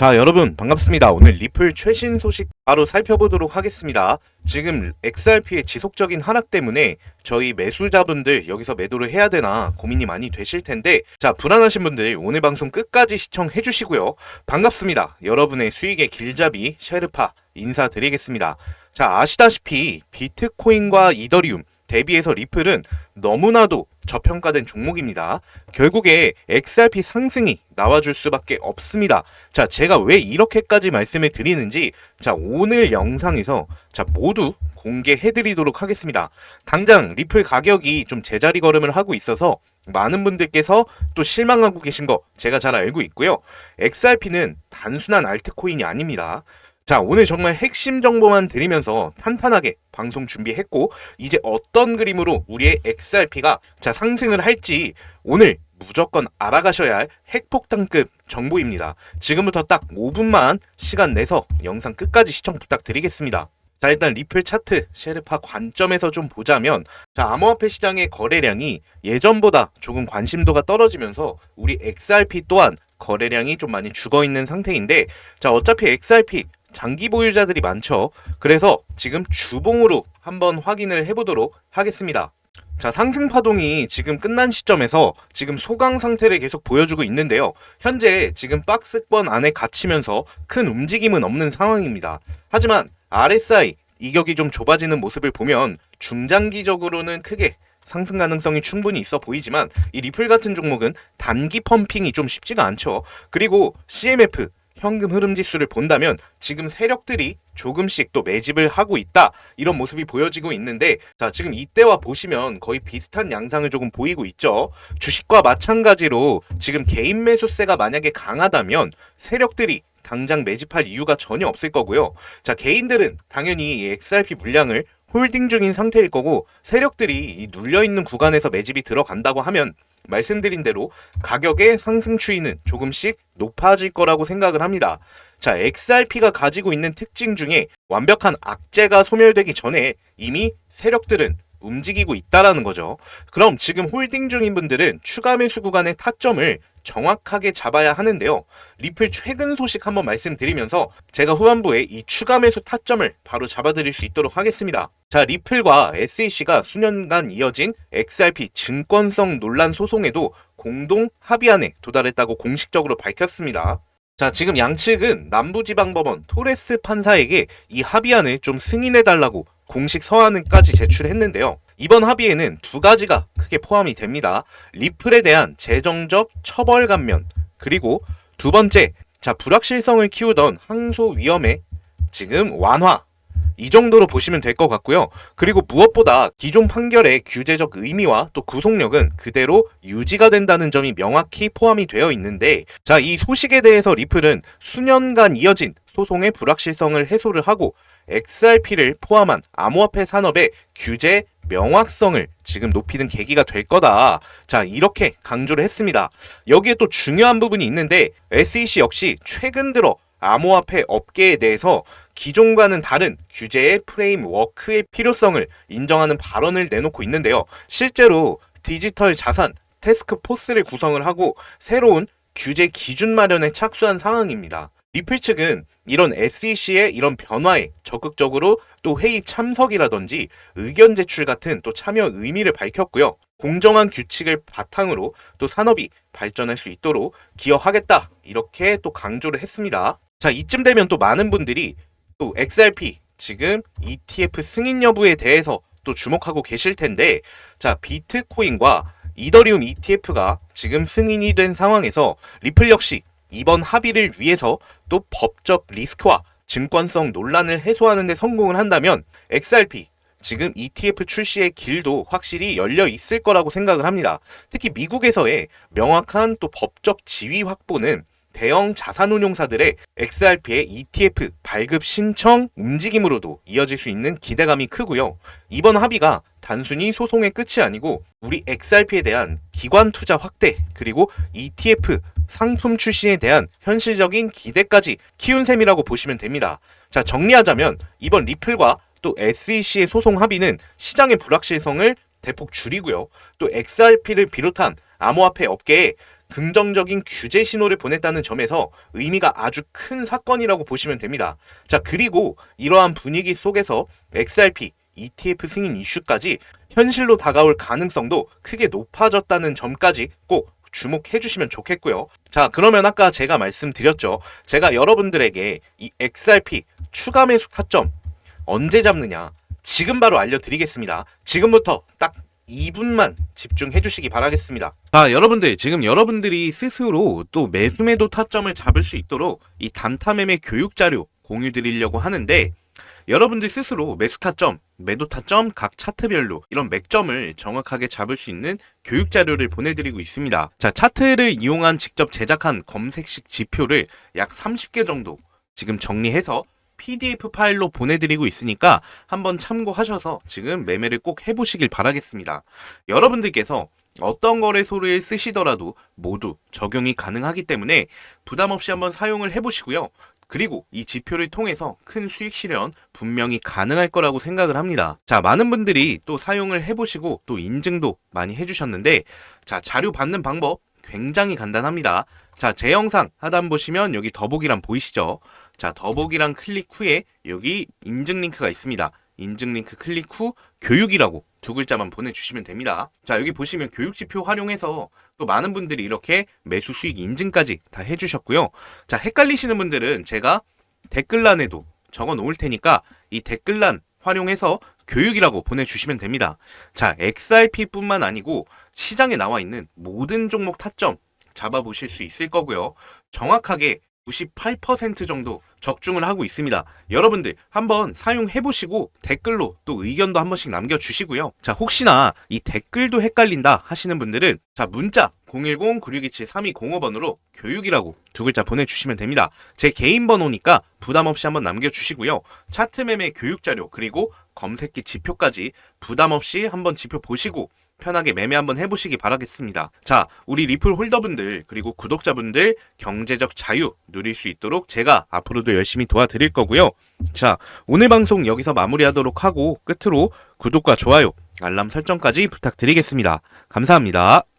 자, 여러분 반갑습니다. 오늘 리플 최신 소식 바로 살펴보도록 하겠습니다. 지금 XRP의 지속적인 하락 때문에 저희 매수자분들 여기서 매도를 해야 되나 고민이 많이 되실 텐데 자, 불안하신 분들 오늘 방송 끝까지 시청해 주시고요. 반갑습니다. 여러분의 수익의 길잡이 셰르파 인사드리겠습니다. 자, 아시다시피 비트코인과 이더리움 대비해서 리플은 너무나도 저평가된 종목입니다. 결국에 XRP 상승이 나와줄 수밖에 없습니다. 자, 제가 왜 이렇게까지 말씀을 드리는지 자, 오늘 영상에서 자, 모두 공개해 드리도록 하겠습니다. 당장 리플 가격이 좀 제자리 걸음을 하고 있어서 많은 분들께서 또 실망하고 계신 거 제가 잘 알고 있고요. XRP는 단순한 알트코인이 아닙니다. 자, 오늘 정말 핵심 정보만 드리면서 탄탄하게 방송 준비했고, 이제 어떤 그림으로 우리의 XRP가 자, 상승을 할지 오늘 무조건 알아가셔야 할 핵폭탄급 정보입니다. 지금부터 딱 5분만 시간 내서 영상 끝까지 시청 부탁드리겠습니다. 자, 일단 리플 차트 셰르파 관점에서 좀 보자면 자, 암호화폐 시장의 거래량이 예전보다 조금 관심도가 떨어지면서 우리 XRP 또한 거래량이 좀 많이 죽어 있는 상태인데 자, 어차피 XRP 장기 보유자들이 많죠. 그래서 지금 주봉으로 한번 확인을 해보도록 하겠습니다. 자, 상승 파동이 지금 끝난 시점에서 지금 소강 상태를 계속 보여주고 있는데요. 현재 지금 박스권 안에 갇히면서 큰 움직임은 없는 상황입니다. 하지만 RSI 이격이 좀 좁아지는 모습을 보면 중장기적으로는 크게 상승 가능성이 충분히 있어 보이지만 이 리플 같은 종목은 단기 펌핑이 좀 쉽지가 않죠. 그리고 CMF 현금 흐름 지수를 본다면 지금 세력들이 조금씩 또 매집을 하고 있다. 이런 모습이 보여지고 있는데 자 지금 이때와 보시면 거의 비슷한 양상을 조금 보이고 있죠. 주식과 마찬가지로 지금 개인 매수세가 만약에 강하다면 세력들이 당장 매집할 이유가 전혀 없을 거고요. 자 개인들은 당연히 이 XRP 물량을 홀딩 중인 상태일 거고 세력들이 이 눌려 있는 구간에서 매집이 들어간다고 하면 말씀드린 대로 가격의 상승 추이는 조금씩 높아질 거라고 생각을 합니다. 자, XRP가 가지고 있는 특징 중에 완벽한 악재가 소멸되기 전에 이미 세력들은 움직이고 있다라는 거죠. 그럼 지금 홀딩 중인 분들은 추가 매수 구간의 타점을 정확하게 잡아야 하는데요. 리플 최근 소식 한번 말씀드리면서 제가 후반부에 이 추가 매수 타점을 바로 잡아드릴 수 있도록 하겠습니다. 자, 리플과 SEC가 수년간 이어진 XRP 증권성 논란 소송에도 공동 합의안에 도달했다고 공식적으로 밝혔습니다. 자, 지금 양측은 남부지방법원 토레스 판사에게 이 합의안을 좀 승인해달라고 공식 서한까지 제출했는데요. 이번 합의에는 두 가지가 크게 포함이 됩니다. 리플에 대한 재정적 처벌 감면, 그리고 두 번째, 자, 불확실성을 키우던 항소 위험의 지금 완화, 이 정도로 보시면 될 것 같고요. 그리고 무엇보다 기존 판결의 규제적 의미와 또 구속력은 그대로 유지가 된다는 점이 명확히 포함이 되어 있는데 자, 이 소식에 대해서 리플은 수년간 이어진 소송의 불확실성을 해소를 하고 XRP를 포함한 암호화폐 산업의 규제 명확성을 지금 높이는 계기가 될 거다. 자, 이렇게 강조를 했습니다. 여기에 또 중요한 부분이 있는데 SEC 역시 최근 들어 암호화폐 업계에 대해서 기존과는 다른 규제의 프레임워크의 필요성을 인정하는 발언을 내놓고 있는데요. 실제로 디지털 자산 테스크 포스를 구성을 하고 새로운 규제 기준 마련에 착수한 상황입니다. 리플 측은 이런 SEC의 이런 변화에 적극적으로 또 회의 참석이라든지 의견 제출 같은 또 참여 의미를 밝혔고요. 공정한 규칙을 바탕으로 또 산업이 발전할 수 있도록 기여하겠다. 이렇게 또 강조를 했습니다. 자, 이쯤 되면 또 많은 분들이 또 XRP 지금 ETF 승인 여부에 대해서 또 주목하고 계실 텐데 자, 비트코인과 이더리움 ETF가 지금 승인이 된 상황에서 리플 역시 이번 합의를 위해서 또 법적 리스크와 증권성 논란을 해소하는 데 성공을 한다면 XRP 지금 ETF 출시의 길도 확실히 열려 있을 거라고 생각을 합니다. 특히 미국에서의 명확한 또 법적 지위 확보는 대형 자산운용사들의 XRP의 ETF 발급 신청 움직임으로도 이어질 수 있는 기대감이 크고요. 이번 합의가 단순히 소송의 끝이 아니고 우리 XRP에 대한 기관 투자 확대 그리고 ETF 상품 출시에 대한 현실적인 기대까지 키운 셈이라고 보시면 됩니다. 자, 정리하자면 이번 리플과 또 SEC의 소송 합의는 시장의 불확실성을 대폭 줄이고요. 또 XRP를 비롯한 암호화폐 업계에 긍정적인 규제 신호를 보냈다는 점에서 의미가 아주 큰 사건이라고 보시면 됩니다. 자, 그리고 이러한 분위기 속에서 XRP, ETF 승인 이슈까지 현실로 다가올 가능성도 크게 높아졌다는 점까지 꼭 주목해 주시면 좋겠고요. 자, 그러면 아까 제가 말씀드렸죠. 제가 여러분들에게 이 XRP 추가 매수 타점 언제 잡느냐 지금 바로 알려드리겠습니다. 지금부터 딱 2분만 집중해 주시기 바라겠습니다. 아, 여러분들, 지금 여러분들이 스스로 또 매수 매도 타점을 잡을 수 있도록 이 단타매매 교육 자료 공유 드리려고 하는데 여러분들 스스로 매수 타점, 매도 타점 각 차트별로 이런 맥점을 정확하게 잡을 수 있는 교육 자료를 보내드리고 있습니다. 자, 차트를 이용한 직접 제작한 검색식 지표를 약 30개 정도 지금 정리해서 PDF 파일로 보내드리고 있으니까 한번 참고하셔서 지금 매매를 꼭 해보시길 바라겠습니다. 여러분들께서 어떤 거래소를 쓰시더라도 모두 적용이 가능하기 때문에 부담 없이 한번 사용을 해보시고요. 그리고 이 지표를 통해서 큰 수익 실현 분명히 가능할 거라고 생각을 합니다. 자, 많은 분들이 또 사용을 해보시고 또 인증도 많이 해주셨는데, 자, 자료 받는 방법 굉장히 간단합니다. 자, 제 영상 하단 보시면 여기 더보기란 보이시죠? 자, 더보기란 클릭 후에 여기 인증 링크가 있습니다. 인증 링크 클릭 후 교육이라고 두 글자만 보내주시면 됩니다. 자, 여기 보시면 교육 지표 활용해서 또 많은 분들이 이렇게 매수 수익 인증까지 다 해주셨고요. 자, 헷갈리시는 분들은 제가 댓글란에도 적어 놓을 테니까 이 댓글란 활용해서 교육이라고 보내주시면 됩니다. 자, XRP뿐만 아니고 시장에 나와 있는 모든 종목 타점 잡아보실 수 있을 거고요. 정확하게 98% 정도 적중을 하고 있습니다. 여러분들 한번 사용해 보시고 댓글로 또 의견도 한 번씩 남겨 주시고요. 자, 혹시나 이 댓글도 헷갈린다 하시는 분들은 자, 문자 010-9627-3205번으로 교육이라고 두 글자 보내주시면 됩니다. 제 개인 번호니까 부담 없이 한번 남겨주시고요. 차트 매매 교육 자료 그리고 검색기 지표까지 부담 없이 한번 지표 보시고 편하게 매매 한번 해보시기 바라겠습니다. 자, 우리 리플 홀더분들 그리고 구독자분들 경제적 자유 누릴 수 있도록 제가 앞으로도 열심히 도와드릴 거고요. 자, 오늘 방송 여기서 마무리하도록 하고 끝으로 구독과 좋아요, 알람 설정까지 부탁드리겠습니다. 감사합니다.